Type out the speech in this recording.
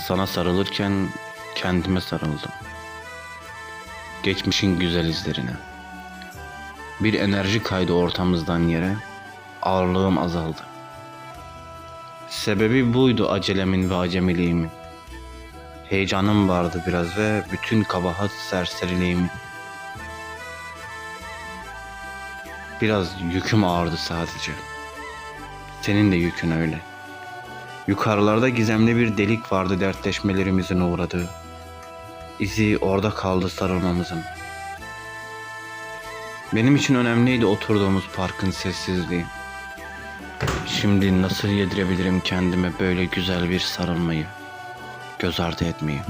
Sana sarılırken kendime sarıldım. Geçmişin güzel izlerine. Bir enerji kaydı ortamızdan yere. Ağırlığım azaldı. Sebebi buydu acelemin ve acemiliğimin. Heyecanım vardı biraz ve bütün kabahat serseriliğimin. Biraz yüküm ağırdı sadece. Senin de yükün öyle. Yukarılarda gizemli bir delik vardı dertleşmelerimizin uğradığı. İzi orada kaldı sarılmamızın. Benim için önemliydi oturduğumuz parkın sessizliği. Şimdi nasıl yedirebilirim kendime böyle güzel bir sarılmayı, göz ardı etmeyi?